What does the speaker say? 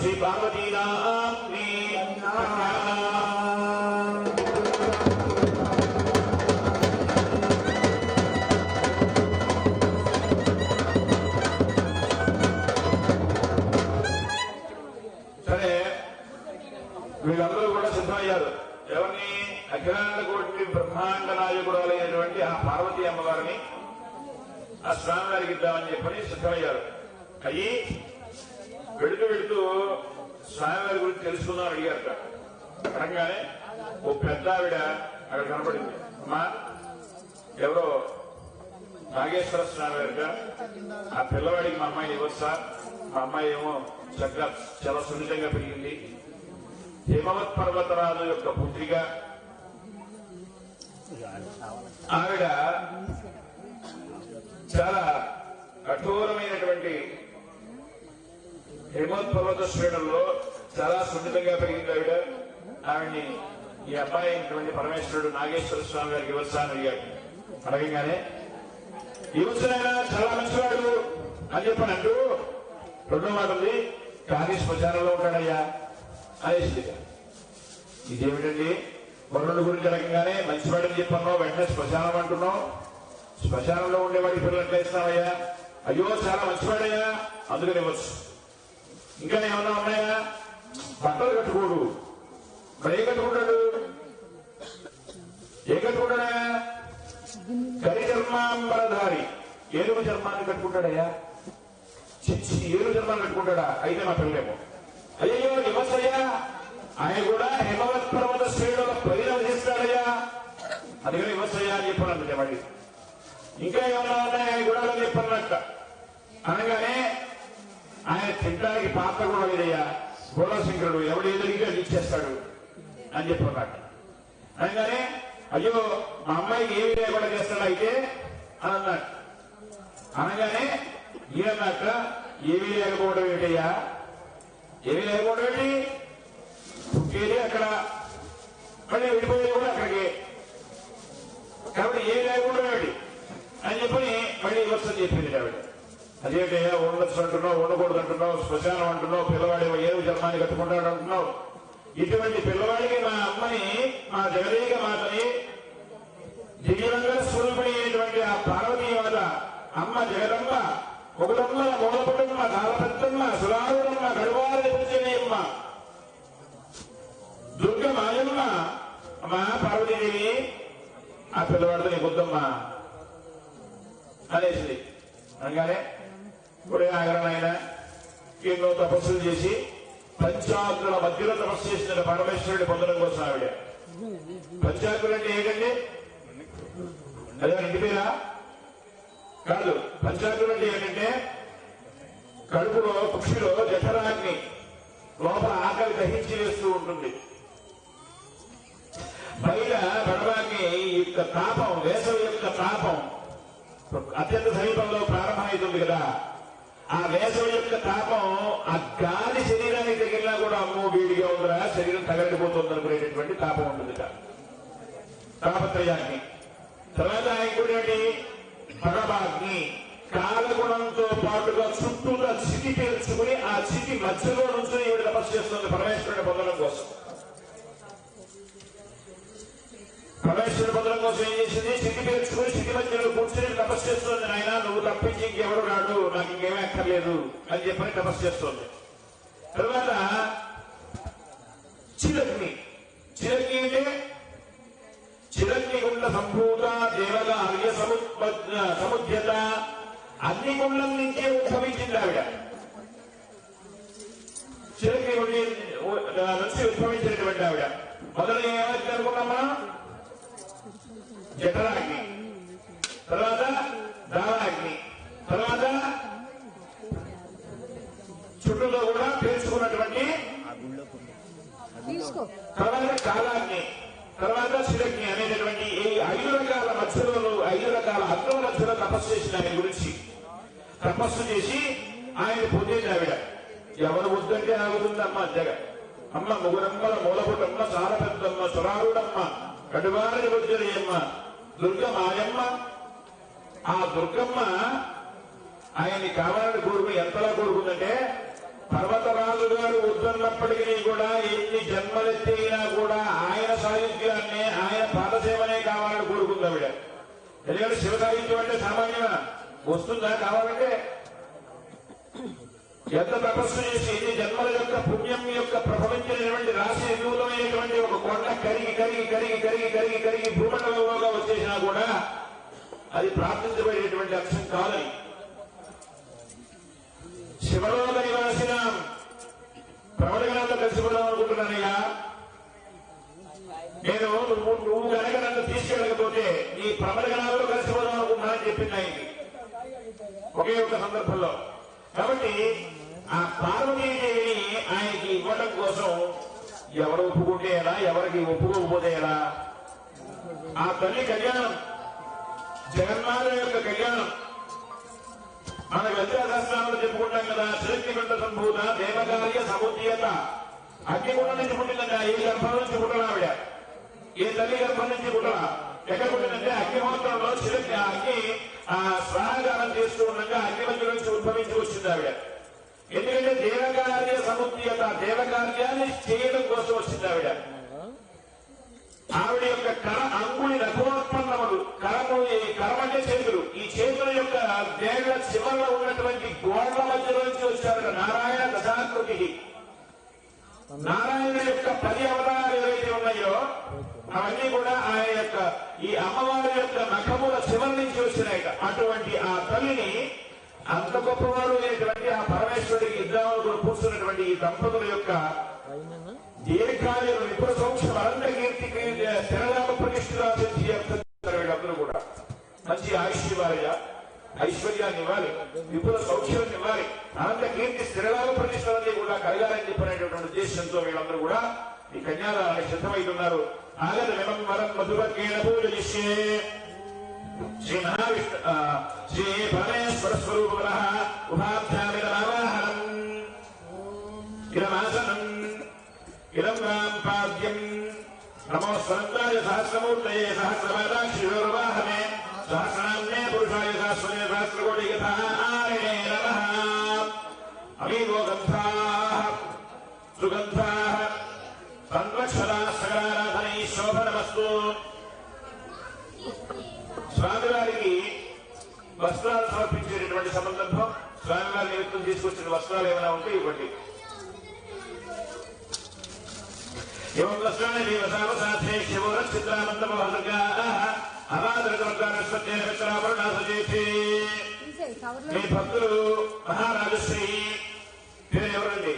శ్రీ పార్వతీనామ్ని సరే వీళ్ళందరూ కూడా సిద్ధమయ్యారు. ఎవరిని? అఖిలాండ కోటి బ్రహ్మాండ నాయకురాలైనటువంటి ఆ పార్వతీ అమ్మవారిని ఆ స్వామివారికి ఇద్దామని చెప్పని సిద్ధమయ్యారు. అయ్యి వెళుతూ వెళుతూ స్వామివారి గురించి తెలుసుకుందాం అడిగారట. అడగానే ఓ పెద్ద ఆవిడ అక్కడ కనపడింది. అమ్మా ఎవరో నాగేశ్వర స్వామి గారిట ఆ పిల్లవాడికి మా అమ్మాయి ఇవ్వచ్చా మా అమ్మాయి ఏమో చక్కగా చాలా సున్నితంగా పెరిగింది. హిమవత్ పర్వతరాజు యొక్క పుత్రిక. ఆవిడ చాలా కఠోరమైనటువంటి హిమవత్ పర్వత శ్రేణుల్లో చాలా సున్నితంగా పెరిగింది ఆవిడ. ఆవిడ్ని ఈ అబ్బాయి అయినటువంటి పరమేశ్వరుడు నాగేశ్వర స్వామి గారికి ఇవ్వచ్చా అయ్యారు అడిగాడు. అడగగానే యువతులైనా చాలా మంచివాడు అని చెప్పని. అంటూ రెండో మాట ఉంది. కానీ శ్మశానంలో ఉంటాడయ్యా అనేసి ఇదేమిటండి? వరుణుడి గురించి అడగగానే మంచివాడని చెప్పన్నావు వెంటనే శ్మశానం అంటున్నావు. శ్మశానంలో ఉండేవాడి పిల్లలు ఎట్లా ఇస్తావయ్యా? అయ్యో చాలా మంచివాడయ్యా అందుకని ఇవ్వచ్చు. ఇంకా ఏమన్నా ఉన్నాయా? బట్టలు కట్టుకోడు. మరి ఏం కట్టుకుంటాడు? ఏం కట్టుకుంటాడా? కరి చర్మాంబరధారి ఏనుగు చర్మాన్ని కట్టుకుంటాడయ్యా? చిచ్చి ఏనుగు చర్మాన్ని కట్టుకుంటాడా? అయితే మా పిల్లలేమో. అయ్యో నిమసయ్యా ఆయన కూడా హిమవత్ పర్వత శ్రేణుల పైన చేస్తాడయ్యా అందుకని నిమసయ్యా అని చెప్పాను మళ్ళీ ఇంకా ఏమన్నా ఉన్నాయా? గుడాలని కూడా చెప్పన్నట్ట అనగానే ఆయన తింటానికి పాత్ర కూడా లేదయ్యా గోళశంకరుడు ఎవడు ఎదురుగా అది ఇచ్చేస్తాడు అని చెప్పన్నట్ట అనగానే అయ్యో మా అమ్మాయికి ఏమి లేకుండా చేస్తాడు అయితే అని అన్నాడు. అనగానే ఈయన్నాక ఏమీ లేకపోవడం ఏంటయ్యా? ఏమీ లేకపోవడం ఏంటి? పుట్టేది అక్కడ. మళ్ళీ వెళ్ళిపోయేది కూడా అక్కడికి. కాబట్టి ఏమి లేకుండా ఏంటి? అని చెప్పని మళ్ళీ వస్తుంది చెప్పింది ఆవిడ. అదేంటయ్యా ఉండొచ్చు అంటున్నావు ఉండకూడదు అంటున్నావు శ్మశానం అంటున్నావు పిల్లవాడి ఏవి జన్మాన్ని కట్టుకుంటాడు అంటున్నావు. ఇటువంటి పిల్లవాడికి మా అమ్మని మా జగదీక మాతని దివ్యంగా స్వరూపిణి అయినటువంటి ఆ పార్వతీ మాత అమ్మ జగదమ్మ ఒకటమ్మ మూలపుటమ్మ కాలపెత్తమ్మ సురారుడమ్మ గడువారి పూజనీయమ్మ దుర్గ మాయమ్మ అమ్మ పార్వతీదేవి ఆ పిల్లవాడితో నీకు వద్దమ్మా అనేసింది. అనగానే గుడి ఆగరణ ఎన్నో తపస్సులు చేసి పంచాగ్రుల మధ్యలో తపస్సు చేసిన పరమేశ్వరుడి పొందడం కోసం ఆవిడ. పంచాగ్రులు అంటే ఏంటండి అదే ఇంటి పేరా? కాదు పంచాగ్రులు అంటే ఏంటంటే కడుపులో పక్షిలో జఠరాగ్ని లోపల ఆకలి దహించి వేస్తూ ఉంటుంది. బయట పడవాగ్ని యొక్క తాపం వేసవి యొక్క తాపం అత్యంత సమీపంలో ప్రారంభమవుతుంది కదా. ఆ వేసవి యొక్క తాపం ఆ గాలి శరీరానికి తగిలినా కూడా అమ్మో వేడిగా ఉందిరా శరీరం తగలిపోతుంది అనుకునేటటువంటి తాపం ఉంటుంది తాపత్రయాన్ని. తర్వాత ఆయన ఇంకోటి పరమాగ్ని. కాలగుణంతో పాటుగా చుట్టూగా చిటి పేర్చుకుని ఆ చిటి మధ్యలో నుంచి ఈవిడ తపస్సు చేస్తుంది పరమేశ్వరుని పొందడం కోసం. పరమేశ్వరుడు పొందడం కోసం ఏం చేసింది? చిటి పేర్చుకుని చిటి మధ్యలో కూర్చొని తపస్సు చేస్తుంది నాయన. నువ్వు తప్పించి ఇంకెవరు రాడు. నాకు ఇంకేమీ అక్కర్లేదు అని చెప్పని తపస్సు చేస్తుంది. తర్వాత చిరగ్ని చిరగ్ని అంటే చిరగ్నిగుండ సంభూత దేవత అర్య సముద్యత. అన్ని గుండం నుంచే ఉద్భవించింది ఆవిడ. చిరగ్నిగుండి నుంచి ఉద్భవించినటువంటి ఆవిడ. మొదలు ఏమైతే అనుకున్నామా జఠరాగ్ని తర్వాత దావాగ్ని తర్వాత చుట్టూలో కూడా పేర్చుకున్నటువంటి తర్వాత కాలాగ్ని తర్వాత శిరగ్ని అనేటటువంటి ఈ ఐదు రకాల మధ్యలో ఐదు రకాల అగ్నుల మధ్యలో తపస్సు చేసిన ఆయన గురించి తపస్సు చేసి ఆయన పొందేది ఆవిడ ఎవరు వద్దంటే ఆగుతుందమ్మ జగ. అమ్మ ముగురమ్మల మూలపుటమ్మ చాలా పెద్దమ్మ సురారుడమ్మ కడువారని వద్దులేయమ్మ దుర్గ మాయమ్మ ఆ దుర్గమ్మ ఆయన్ని కావాలని కోరుకుని ఎంతలా కోరుకుందంటే పర్వతరాజు గారు వద్దున్నప్పటికీ కూడా ఎన్ని జన్మలెత్తినా కూడా ఆయన సాయుధ్యాన్ని ఆయన పాదసేవనే కావాలని కోరుకుంది ఆవిడ. ఎందుకంటే శివ సాయుధ్యం అంటే సామాన్యమా? వస్తుందా కావాలంటే? ఎంత తపస్సు చేసి ఎన్ని జన్మల యొక్క పుణ్యం యొక్క ప్రభవించినటువంటి రాశి విమూలమైనటువంటి ఒక కొండ కరిగి కరిగి కరిగి కరిగి కరిగి కరిగి భూమండలంలోగా వచ్చేసినా కూడా అది ప్రార్థించబడేటువంటి అంశం కాదని శివలోక నివాసిన ప్రవణగణంలో కలిసిపోదాం అనుకుంటున్నానయ్యా నేను నువ్వు నువ్వు కనుక నన్ను తీసుకెళ్ళకపోతే నీ ప్రబలగణాల్లో కలిసిపోదాం అనుకుంటున్నానని చెప్పింది ఆయనకి ఒకే ఒక సందర్భంలో. కాబట్టి ఆ పార్వతీదేవిని ఆయనకి ఇవ్వడం కోసం ఎవరు ఒప్పుకుంటే ఎలా ఎవరికి ఒప్పుకోకపోతే ఎలా? ఆ తల్లి కళ్యాణం జగన్మాత యొక్క కళ్యాణం. మన వ్యత్యాసాస్త్రాలు చెప్పుకుంటాం కదా శ్రీకి వెంట సంభూత దేవకార్య సముద్యత. అగ్నిగుండం నుంచి పుట్టిందంట ఏ గర్భం నుంచి పుట్టడం ఆవిడ? ఏ తల్లి గర్భం నుంచి పుట్టరా ఎక్కడ పుట్టిందంటే అగ్నిహోత్రంలో చిరకి అగ్ని ఆ స్నానగానం చేస్తూ ఉండగా అగ్ని మధ్య నుంచి ఉద్భవించి వచ్చింది ఆవిడ. ఎందుకంటే దేవకార్య సముద్యత దేవకార్యాన్ని చేయడం కోసం వచ్చింది ఆవిడ. ఆవిడ యొక్క కర అంగుళి రఘువత్పన్నములు కరము ఈ కరం అంటే చేతులు ఈ చేతుల చివరిలో ఉన్నటువంటి గోడల మధ్యలో నుంచి వచ్చారు నారాయణ దశాకృతి నారాయణ యొక్క పది అవతారాలు ఏవైతే ఉన్నాయో అవన్నీ కూడా ఆయన యొక్క ఈ అమ్మవారి యొక్క నఖముల చివరి నుంచి వచ్చినాయి అటువంటి ఆ తల్లిని అంత గొప్పవారు అయినటువంటి ఆ పరమేశ్వరుడికి ఇద్దరు కూర్చున్నటువంటి ఈ దంపతుల యొక్క దీర్ఘాలు ఇప్పుడు సంవత్సరం అనంత కీర్తికి స్థిరలాభ ప్రతిష్ఠితాభివృద్ధి అందరూ కూడా. మంచి ఆయుష్య ఆయుష్యవార్య ఐశ్వర్యాన్ని ఇవ్వాలి విపుల సౌఖ్యాన్ని ఇవ్వాలి. అనంత కీర్తి స్థిరలాభ ప్రతిష్టలన్నీ కూడా కలగాలని చెప్పినటువంటి ఉద్దేశంతో వీళ్ళందరూ కూడా ఈ కన్యాదానానికి సిద్ధమైతున్నారు ఆగత విమం వరం మధువర్గేణ పూజయిష్యే శ్రీ మహావిష్ణు శ్రీ పరమేశ్వర స్వరూప ఉపాధ్యాయులవాహనం ఇదమాసనం. ఇదం రాం పాద్యం. నమో స్వరంతాయ సహస్రమూర్తయే సహస్రపాదాక్షిరోర్వాహమే సహస్రాన్నే పురుషాయ సహస్రే సహస్రకోటి యథారణే నమః అమీవో గంధాః సుగంధాః సంవత్సరా సగరాధనై శోభనమస్తు స్వామివారికి వస్త్రాలు సమర్పించేటటువంటి సందర్భం స్వామివారి నిమిత్తం తీసుకొచ్చిన వస్త్రాలు ఏమైనా ఉంటే ఇవ్వండి. ఏం వస్త్రాన్ని దేవసావసాధ్యే శివోర చిత్రానందమ మీ భక్తులు మహారాజశ్రీ. ఎవరండి?